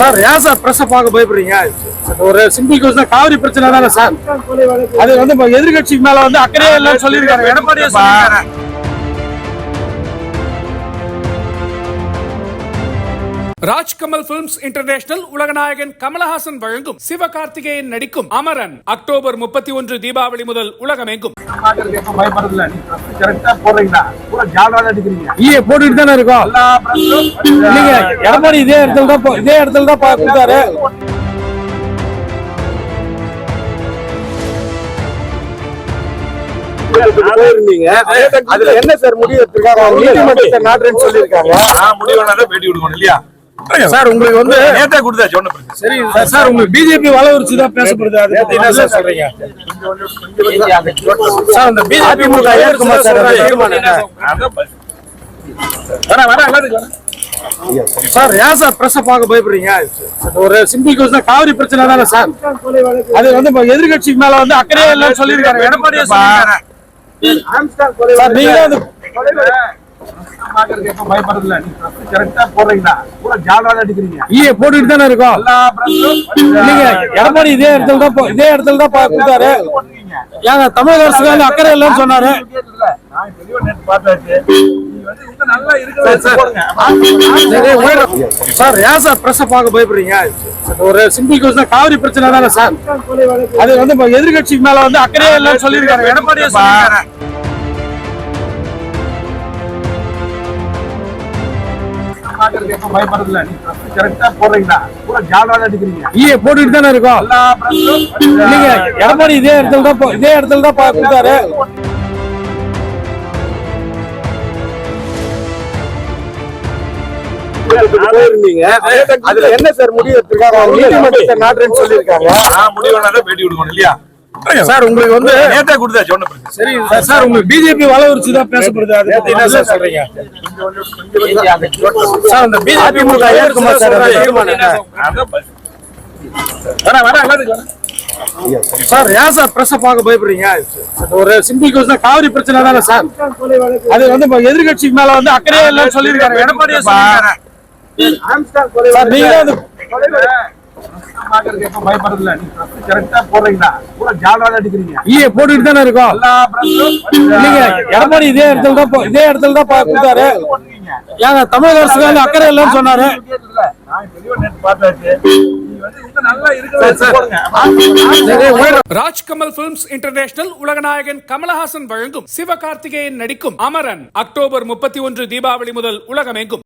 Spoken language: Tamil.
சார் ஏன் சார் பிரஸ் பார்க்க பயப்படுறீங்க? ஒரு சிம்பிள் கொஸ்டின் காவிரி பிரச்சனை தானே சார்? அது வந்து எதிர்கட்சிக்கு எதிர்க்கட்சிக்கு மேல வந்து அக்கறையே இல்லைன்னு சொல்லியிருக்காரு. எடப்பாடியே சொல்லியிருக்காரு. ராஜ்கமல் பிலிம்ஸ் இன்டர்நேஷனல் உலகநாயகன் கமலஹாசன் வழங்கும் சிவகார்த்திகேயன் நடிக்கும் அமரன். அக்டோபர் முப்பத்தி ஒன்று தீபாவளி முதல் உலகமெங்கும். போட்டுட்டு தானே இருக்கோம்? நீங்க எடப்பாடி இதே இடத்துல தான் போ- இதே இடத்துல தான் பா- கொடுத்தாரு. போயிருந்தீங்க அதுல என்ன சார் முடிவு எடுத்திருக்காங்க? நீதிமன்றத்தை நாட்டுன்னு சொல்லியிருக்காங்க. நான் முடிவானதை பேட்டி கொடுக்கணும் இல்லையா? சார் உங்களுக்கு வந்து நேத்தே ஒண்ணு பிரச்சனை சரி சார், உங்களுக்கு பிஜேபி வளர்ச்சி தான் பேசப்படுது அதை என்ன சார் சொல்றீங்க? சார் அந்த பிஜேபி உங்களுக்கு ஏற்குமா சார். சார் ஏன் சார் பிரஸ் பார்க்க பயப்படுறீங்க? ஒரு சிம்பிள் கொஸ்டின் காவிரி பிரச்சனை தானே சார்? அது வந்து இப்ப எதிர்க்கட்சிக்கு மேல வந்து அக்கறையே இல்லைன்னு சொல்லியிருக்காரு. சொல்லியிருக்காரு. சார் நீங்க போட்டுட்டு தானே இருக்கோம்? நீங்க எடப்பாடி இதே இடத்துல தான் இதே இடத்துல தான் கொடுத்தாரு. ஏங்க தமிழக அரசுக்கு வந்து அக்கறை இல்லைன்னு சொன்னாரு. சரி, ஏன் சார் பிரஸ் பார்க்க பயப்படுறீங்க? ஒரு சிம்பிள் கொஸ்டின் காவிரி பிரச்சனை தானே சார்? அது வந்து இப்ப எதிர்க்கட்சிக்கு மேல வந்து அக்கறையே இல்லைன்னு சொல்லியிருக்காரு. எடப்பாடியே சொல்லியிருக்காரு. பாக்குறதுக்கு எப்ப பயப்படுறதில்ல. கரெக்டா போடுறீங்களா? பூரா ஜாலால அடிக்கிறீங்க. ஈய போட்டுட்டு தானே இருக்கோம். நீங்க எடப்பாடி இதே இடத்துல தான் போ- இதே இடத்துல தான் கொடுத்தாரு. அதுல என்ன சார் முடிவு எடுத்திருக்காங்க? நீதிமன்றத்தை நாட்டுன்னு சொல்லியிருக்காங்க. நான் முடிவானதை பேட்டி கொடுக்கணும் இல்லையா? சார் உங்களுக்கு வந்து நேத்தே ஒண்ணு பிரச்சனை சரி உங்களுக்கு பிஜேபி வளர்ச்சி தான் பேசப்படுது. அதை பத்தி என்ன சார் சொல்றீங்க? சார் அந்த பிஜேபி உங்களுக்கு ஏற்குமா சார் எல்லாத்துக்கும் ஏன் சார் பிரஸ் பார்க்க பயப்படுறீங்க? ஒரு சிம்பிள் கொஸ்டின் காவிரி பிரச்சனை தானே சார்? அது வந்து இப்ப எதிர்க்கட்சிக்கு மேல வந்து அக்கறையே இல்லைன்னு சொல்லியிருக்காரு. எடப்பாடியே சொல்லியிருக்காரு. சார் நீங்க பாக்குறதுக்கு எப்ப பயப்படுறதில்ல. கரெக்டா போடுறீங்களா? பூரா ஜாலால அடிக்கிறீங்க. ஈய போட்டுட்டு தானே இருக்கோம். எல்லா பிரச்சனையும் நீங்க எடப்பாடி இதே இடத்துல தான் போ- இதே இடத்துல தான் பா- கொடுத்தாரு. ஏங்க தமிழக அரசுக்கு வந்து அக்கறை இல்லைன்னு சொன்னாரு. கேட்டல, நான் தெளிவா நேத்து பார்த்தாச்சு. நீ வந்து இன்னும் நல்லா இருக்கிறத வச்சு போடுங்க. சரி, உங்களை- ராஜ்கமல் பிலிம்ஸ் இன்டர்நேஷனல் உலகநாயகன் கமலஹாசன் வழங்கும் சிவகார்த்திகேயன் நடிக்கும் அமரன். அக்டோபர் முப்பத்தி ஒன்று தீபாவளி முதல் உலகமெங்கும்.